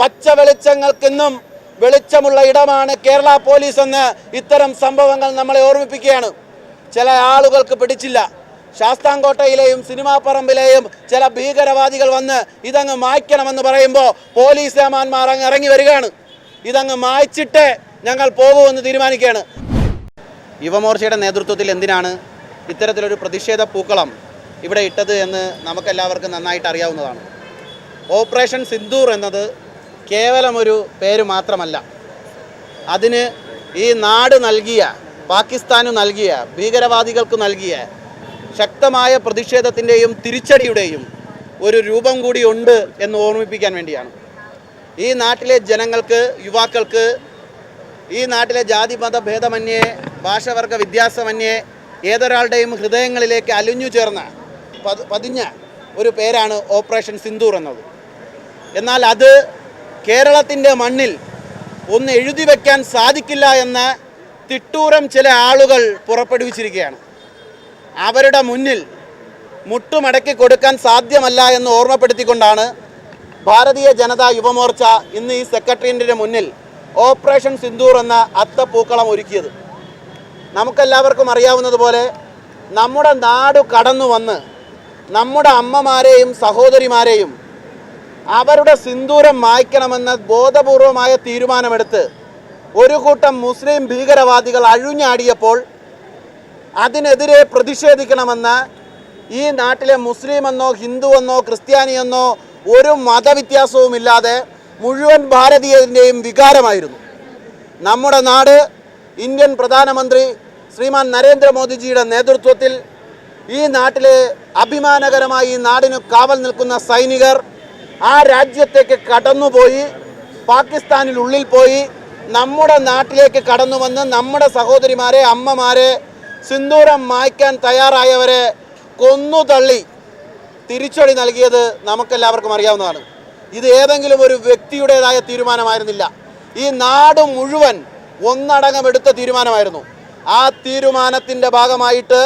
പച്ച വെളിച്ചങ്ങൾക്കെന്നും വെളിച്ചമുള്ള ഇടമാണ് കേരള പോലീസ് എന്ന് ഇത്തരം സംഭവങ്ങൾ നമ്മളെ ഓർമ്മിപ്പിക്കുകയാണ്. ചില ആളുകൾക്ക് പിടിച്ചില്ല. ശാസ്താംകോട്ടയിലെയും സിനിമാ പറമ്പിലെയും ചില ഭീകരവാദികൾ വന്ന് ഇതങ്ങ് മായ്ക്കണമെന്ന് പറയുമ്പോൾ പോലീസ് ഏമാന്മാർ അങ്ങ് ഇറങ്ങി വരികയാണ്. ഇതങ്ങ് മായ്ച്ചിട്ട് ഞങ്ങൾ പോകുമെന്ന് തീരുമാനിക്കുകയാണ്. യുവമോർച്ചയുടെ നേതൃത്വത്തിൽ എന്തിനാണ് ഇത്തരത്തിലൊരു പ്രതിഷേധ പൂക്കളം ഇവിടെ ഇട്ടത് എന്ന് നമുക്കെല്ലാവർക്കും നന്നായിട്ട് അറിയാവുന്നതാണ്. ഓപ്പറേഷൻ സിന്ദൂർ എന്നത് കേവലം ഒരു പേര് മാത്രമല്ല. അതിന് ഈ നാട് നൽകിയ പാകിസ്ഥാന് നൽകിയ ഭീകരവാദികൾക്ക് നൽകിയ ശക്തമായ പ്രതിഷേധത്തിന്റെയും തിരിച്ചടിയുടെയും ഒരു രൂപം കൂടി ഉണ്ട് എന്ന് ഓർമ്മിപ്പിക്കാൻ വേണ്ടിയാണ്. ഈ നാട്ടിലെ ജനങ്ങൾക്ക് യുവാക്കൾക്ക് ഈ നാട്ടിലെ ജാതി മത ഭേദമന്യേ ഭാഷവർഗ വ്യത്യാസമന്യേ ഏതൊരാളുടെയും ഹൃദയങ്ങളിലേക്ക് അലിഞ്ഞു ചേർന്ന പതിഞ്ഞ ഒരു പേരാണ് ഓപ്പറേഷൻ സിന്ദൂർ എന്നത്. എന്നാൽ അത് കേരളത്തിന്റെ മണ്ണിൽ ഒന്ന് എഴുതി വയ്ക്കാൻ സാധിക്കില്ല എന്ന് തിട്ടൂരം ചില ആളുകൾ പുറപ്പെടുവിച്ചിരിക്കുകയാണ്. അവരുടെ മുന്നിൽ മുട്ടുമടക്കി കൊടുക്കാൻ സാധ്യമല്ല എന്ന് ഓർമ്മപ്പെടുത്തിക്കൊണ്ടാണ് ഭാരതീയ ജനതാ യുവമോർച്ച ഇന്ന് ഈ സെക്രട്ടേറിയറ്റിന്റെ മുന്നിൽ ഓപ്പറേഷൻ സിന്ദൂർ എന്ന അത്തപ്പൂക്കളം ഒരുക്കിയത്. നമുക്കെല്ലാവർക്കും അറിയാവുന്നതുപോലെ നമ്മുടെ നാട് കടന്നു വന്ന് നമ്മുടെ അമ്മമാരെയും സഹോദരിമാരെയും അവരുടെ സിന്ദൂരം മായ്ക്കണമെന്ന ബോധപൂർവമായ തീരുമാനമെടുത്ത് ഒരു കൂട്ടം മുസ്ലിം ഭീകരവാദികൾ അഴിഞ്ഞാടിയപ്പോൾ അതിനെതിരെ പ്രതിഷേധിക്കണമെന്ന് ഈ നാട്ടിലെ മുസ്ലിമെന്നോ ഹിന്ദുവെന്നോ ക്രിസ്ത്യാനിയെന്നോ ഒരു മതവ്യത്യാസവുമില്ലാതെ മുഴുവൻ ഭാരതീയതിന്റെയും വികാരമായിരുന്നു. നമ്മുടെ നാട് ഇന്ത്യൻ പ്രധാനമന്ത്രി ശ്രീമാൻ നരേന്ദ്രമോദിജിയുടെ നേതൃത്വത്തിൽ ഈ നാട്ടിലെ അഭിമാനകരമായി ഈ നാടിന് കാവൽ നിൽക്കുന്ന സൈനികർ ആ രാജ്യത്തേക്ക് കടന്നുപോയി പാകിസ്ഥാനിൽ ഉള്ളിൽ പോയി നമ്മുടെ നാട്ടിലേക്ക് കടന്നു വന്ന് നമ്മുടെ സഹോദരിമാരെ അമ്മമാരെ സിന്ദൂരം മായ്ക്കാൻ തയ്യാറായവരെ കൊന്നു തള്ളി തിരിച്ചടി നൽകിയത് നമുക്കെല്ലാവർക്കും അറിയാവുന്നതാണ്. ഇത് ഏതെങ്കിലും ഒരു വ്യക്തിയുടേതായ തീരുമാനമായിരുന്നില്ല. ഈ നാട് മുഴുവൻ ഒന്നടങ്കം എടുത്ത തീരുമാനമായിരുന്നു. ആ തീരുമാനത്തിന്റെ ഭാഗമായിട്ട്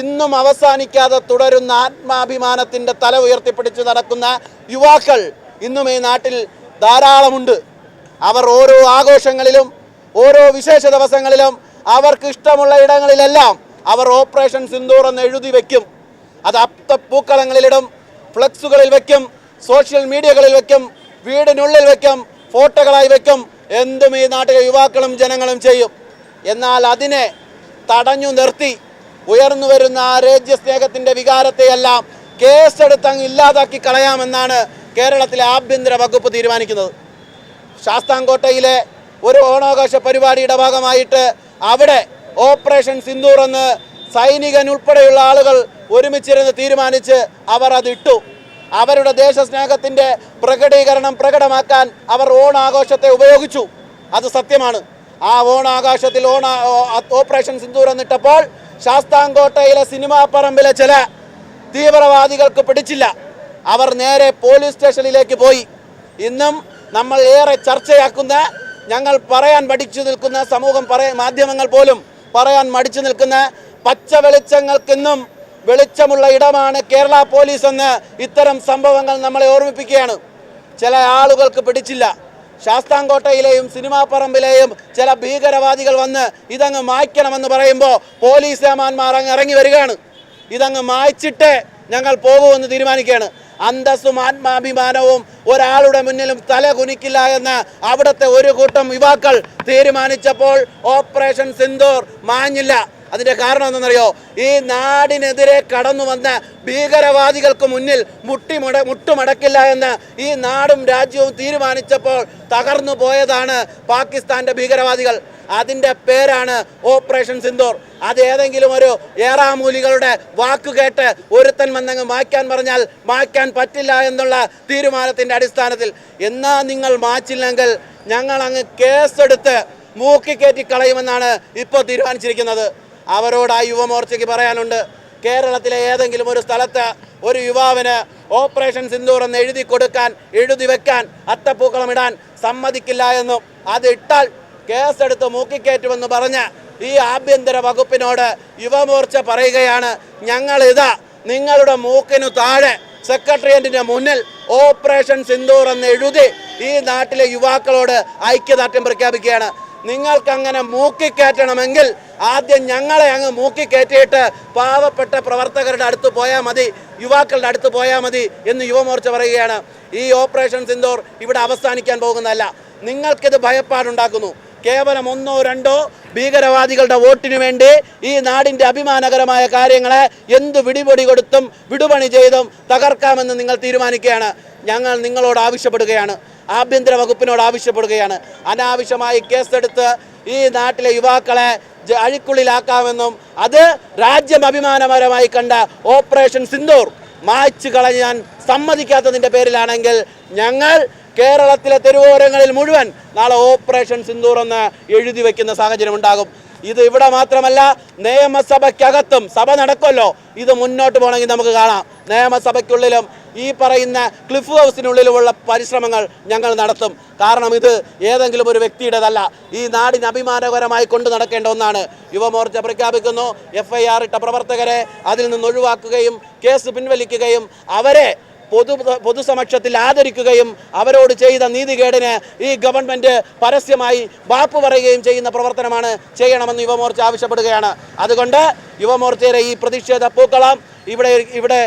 ഇന്നും അവസാനിക്കാതെ തുടരുന്ന ആത്മാഭിമാനത്തിന്റെ തല ഉയർത്തിപ്പിടിച്ച് നടക്കുന്ന യുവാക്കൾ ഇന്നും ഈ നാട്ടിൽ ധാരാളമുണ്ട്. അവർ ഓരോ ആഘോഷങ്ങളിലും ഓരോ വിശേഷ ദിവസങ്ങളിലും അവർക്ക് ഇഷ്ടമുള്ള ഇടങ്ങളിലെല്ലാം അവർ ഓപ്പറേഷൻ സിന്ദൂർ എന്ന് എഴുതി വെക്കും. അത് അപ്ത പൂക്കളങ്ങളിലിടും ഫ്ലക്സുകളിൽ വെക്കും സോഷ്യൽ മീഡിയകളിൽ വെക്കും വീടിനുള്ളിൽ വെക്കും ഫോട്ടോകളായി വെക്കും. എന്തും ഈ നാട്ടിലെ യുവാക്കളും ജനങ്ങളും ചെയ്യും. എന്നാൽ അതിനെ തടഞ്ഞു നിർത്തി ഉയർന്നു വരുന്ന ആ രാജ്യസ്നേഹത്തിന്റെ വികാരത്തെയെല്ലാം കേസെടുത്ത് അങ്ങ് ഇല്ലാതാക്കി കളയാമെന്നാണ് കേരളത്തിലെ ആഭ്യന്തര വകുപ്പ് തീരുമാനിക്കുന്നത്. ശാസ്താംകോട്ടയിലെ ഒരു ഓണാഘോഷ പരിപാടിയുടെ ഭാഗമായിട്ട് അവിടെ ഓപ്പറേഷൻ സിന്ദൂർ എന്ന് സൈനികൻ ഉൾപ്പെടെയുള്ള ആളുകൾ ഒരുമിച്ചിരുന്ന് തീരുമാനിച്ച് അവർ അതിട്ടു അവരുടെ ദേശസ്നേഹത്തിന്റെ പ്രകടീകരണം പ്രകടമാക്കാൻ അവർ ഓണാഘോഷത്തെ ഉപയോഗിച്ചു. അത് സത്യമാണ്. ആ ഓണാഘോഷത്തിൽ ഓണ ഓപ്പറേഷൻ സിന്ദൂർ എന്നിട്ടപ്പോൾ ശാസ്താംകോട്ടയിലെ സിനിമാ പറമ്പിലെ ചില തീവ്രവാദികൾക്ക് പിടിച്ചില്ല. അവർ നേരെ പോലീസ് സ്റ്റേഷനിലേക്ക് പോയി. ഇന്നും നമ്മൾ ഏറെ ചർച്ചയാക്കുന്ന ഞങ്ങൾ പറയാൻ മടിച്ചു നിൽക്കുന്ന സമൂഹം പറയ മാധ്യമങ്ങൾ പോലും പറയാൻ മടിച്ചു നിൽക്കുന്ന പച്ച വെളിച്ചങ്ങൾക്കിന്നും വെളിച്ചമുള്ള ഇടമാണ് കേരള പോലീസ് എന്ന് ഇത്തരം സംഭവങ്ങൾ നമ്മളെ ഓർമ്മിപ്പിക്കുകയാണ്. ചില ആളുകൾക്ക് പിടിച്ചില്ല. ശാസ്താംകോട്ടയിലെയും സിനിമാ പറമ്പിലെയും ചില ഭീകരവാദികൾ വന്ന് ഇതങ്ങ് മായ്ക്കണമെന്ന് പറയുമ്പോൾ പോലീസ് ഏമാന്മാർ അങ്ങ് ഇറങ്ങി വരികയാണ്. ഇതങ്ങ് മായ്ച്ചിട്ട് ഞങ്ങൾ പോകുമെന്ന് തീരുമാനിക്കുകയാണ്. അന്തസ്സും ആത്മാഭിമാനവും ഒരാളുടെ മുന്നിലും തല കുനിക്കില്ല എന്ന് അവിടുത്തെ ഒരു കൂട്ടം യുവാക്കൾ തീരുമാനിച്ചപ്പോൾ ഓപ്പറേഷൻ സിന്ദൂർ മാഞ്ഞില്ല. അതിന്റെ കാരണം എന്തെന്നറിയോ ഈ നാടിനെതിരെ കടന്നു വന്ന ഭീകരവാദികൾക്ക് മുന്നിൽ മുട്ടിമുട മുട്ടുമടക്കില്ല എന്ന് ഈ നാടും രാജ്യവും തീരുമാനിച്ചപ്പോൾ തകർന്നു പോയതാണ് പാകിസ്ഥാന്റെ ഭീകരവാദികൾ. അതിന്റെ പേരാണ് ഓപ്പറേഷൻ സിന്ദൂർ. അത് ഏതെങ്കിലും ഒരു ഏറാമൂലികളുടെ വാക്ക് കേട്ട് ഒരുത്തൻ വന്നങ്ങ് മായ്ക്കാൻ പറഞ്ഞാൽ മായ്ക്കാൻ പറ്റില്ല എന്നുള്ള തീരുമാനത്തിന്റെ അടിസ്ഥാനത്തിൽ. എന്നാ നിങ്ങൾ മാച്ചില്ലെങ്കിൽ ഞങ്ങൾ അങ്ങ് കേസെടുത്ത് മൂക്കിക്കയറ്റി കളയുമെന്നാണ് ഇപ്പോൾ തീരുമാനിച്ചിരിക്കുന്നത്. അവരോട് ആ യുവമോർച്ചയ്ക്ക് പറയാനുണ്ട്. കേരളത്തിലെ ഏതെങ്കിലും ഒരു സ്ഥലത്ത് ഒരു യുവാവിന് ഓപ്പറേഷൻ സിന്ദൂർ എന്ന് എഴുതി കൊടുക്കാൻ എഴുതി വെക്കാൻ അത്തപ്പൂക്കളം ഇടാൻ സമ്മതിക്കില്ല എന്നും അത് ഇട്ടാൽ കേസെടുത്ത് മൂക്കിക്കയറ്റുമെന്ന് പറഞ്ഞ് ഈ ആഭ്യന്തര വകുപ്പിനോട് യുവമോർച്ച പറയുകയാണ്. ഞങ്ങൾ ഇതാ നിങ്ങളുടെ മൂക്കിനു താഴെ സെക്രട്ടേറിയറ്റിന്റെ മുന്നിൽ ഓപ്പറേഷൻ സിന്ദൂർ എന്ന് എഴുതി ഈ നാട്ടിലെ യുവാക്കളോട് ഐക്യദാർഢ്യം പ്രഖ്യാപിക്കുകയാണ്. നിങ്ങൾക്ക് അങ്ങനെ മൂക്കിക്കയറ്റണമെങ്കിൽ ആദ്യം ഞങ്ങളെ അങ്ങ് മൂക്കിക്കയറ്റിയിട്ട് പാവപ്പെട്ട പ്രവർത്തകരുടെ അടുത്ത് പോയാൽ മതി യുവാക്കളുടെ അടുത്ത് പോയാൽ മതി എന്ന് യുവമോർച്ച പറയുകയാണ്. ഈ ഓപ്പറേഷൻ സിന്ദൂർ ഇവിടെ അവസാനിക്കാൻ പോകുന്നതല്ല. നിങ്ങൾക്കിത് ഭയപ്പാടുണ്ടാക്കുന്നു. കേവലം ഒന്നോ രണ്ടോ ഭീകരവാദികളുടെ വോട്ടിനു വേണ്ടി ഈ നാടിന്റെ അഭിമാനകരമായ കാര്യങ്ങളെ എന്ത് വിടിപൊടി കൊടുത്തും വിടുപണി ചെയ്തും തകർക്കാമെന്ന് നിങ്ങൾ തീരുമാനിക്കുകയാണ്. ഞങ്ങൾ നിങ്ങളോട് ആവശ്യപ്പെടുകയാണ്. ആഭ്യന്തര വകുപ്പിനോട് ആവശ്യപ്പെടുകയാണ്. അനാവശ്യമായി കേസെടുത്ത് ഈ നാട്ടിലെ യുവാക്കളെ അഴിക്കുള്ളിലാക്കാമെന്നും അത് രാജ്യം അഭിമാനപരമായി കണ്ട ഓപ്പറേഷൻ സിന്ദൂർ മായ്ച്ചു കളയാൻ സമ്മതിക്കാത്തതിന്റെ പേരിലാണെങ്കിൽ ഞങ്ങൾ കേരളത്തിലെ തെരുവോരങ്ങളിൽ മുഴുവൻ നാളെ ഓപ്പറേഷൻ സിന്ദൂർ എന്ന് എഴുതി വയ്ക്കുന്ന സാഹചര്യം ഉണ്ടാകും. ഇത് ഇവിടെ മാത്രമല്ല നിയമസഭയ്ക്കകത്തും സഭ നടക്കുമല്ലോ. ഇത് മുന്നോട്ട് പോകണമെങ്കിൽ നമുക്ക് കാണാം. നിയമസഭയ്ക്കുള്ളിലും ഈ പറയുന്ന ക്ലിഫ് ഹൗസിനുള്ളിലുമുള്ള പരിശ്രമങ്ങൾ ഞങ്ങൾ നടത്തും. കാരണം ഇത് ഏതെങ്കിലും ഒരു വ്യക്തിയുടേതല്ല. ഈ നാടിന് അഭിമാനകരമായി കൊണ്ടു നടക്കേണ്ട ഒന്നാണ്. യുവമോർച്ച പ്രഖ്യാപിക്കുന്നു. എഫ് ഐ ആർ ഇട്ട പ്രവർത്തകരെ അതിൽ നിന്ന് ഒഴിവാക്കുകയും കേസ് പിൻവലിക്കുകയും അവരെ പൊതു പൊതുസമക്ഷത്തിൽ ആദരിക്കുകയും അവരോട് ചെയ്ത നീതികേടിന് ഈ ഗവൺമെന്റ് പരസ്യമായി വാപ്പ് പറയുകയും ചെയ്യുന്ന പ്രവർത്തനമാണ് ചെയ്യണമെന്ന് യുവമോർച്ച ആവശ്യപ്പെടുകയാണ്. അതുകൊണ്ട് യുവമോർച്ചയുടെ ഈ പ്രതിഷേധ പൂക്കളം ഇവിടെ ഇവിടെ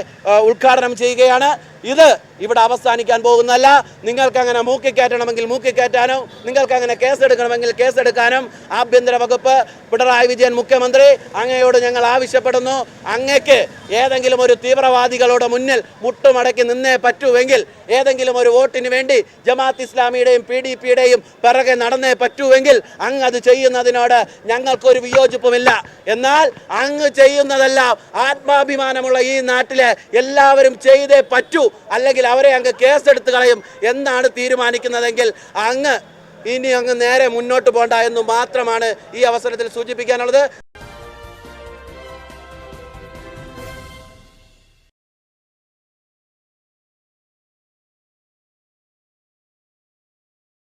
ഉദ്ഘാടനം ചെയ്യുകയാണ്. ഇത് ഇവിടെ അവസാനിക്കാൻ പോകുന്നതല്ല. നിങ്ങൾക്ക് അങ്ങനെ മൂക്കിക്കയറ്റണമെങ്കിൽ മൂക്കിക്കയറ്റാനും നിങ്ങൾക്ക് അങ്ങനെ കേസെടുക്കണമെങ്കിൽ കേസെടുക്കാനും ആഭ്യന്തര വകുപ്പ് പിണറായി വിജയൻ മുഖ്യമന്ത്രി അങ്ങയോട് ഞങ്ങൾ ആവശ്യപ്പെടുന്നു. അങ്ങയ്ക്ക് ഏതെങ്കിലും ഒരു തീവ്രവാദികളുടെ മുന്നിൽ മുട്ടുമടക്കി നിന്നേ പറ്റുമെങ്കിൽ ഏതെങ്കിലും ഒരു വോട്ടിന് വേണ്ടി ജമാഅത്ത് ഇസ്ലാമിയുടെയും പി ഡി പിയുടെയും പിറകെ നടന്നേ പറ്റുമെങ്കിൽ അങ്ങ് അത് ചെയ്യുന്നതിനോട് ഞങ്ങൾക്കൊരു വിയോജിപ്പുമില്ല. എന്നാൽ അങ്ങ് ചെയ്യുന്നതെല്ലാം ആത്മാഭിമാനമുള്ള ഈ നാട്ടിലെ എല്ലാവരും ചെയ്തേ പറ്റൂ. അല്ലെങ്കിൽ അവരെ അങ്ങ് കേസെടുത്ത് കളയും എന്നാണ് തീരുമാനിക്കുന്നതെങ്കിൽ അങ്ങ് ഇനി അങ്ങ് നേരെ മുന്നോട്ട് പോകണ്ട എന്ന് മാത്രമാണ് ഈ അവസരത്തിൽ സൂചിപ്പിക്കാനുള്ളത്.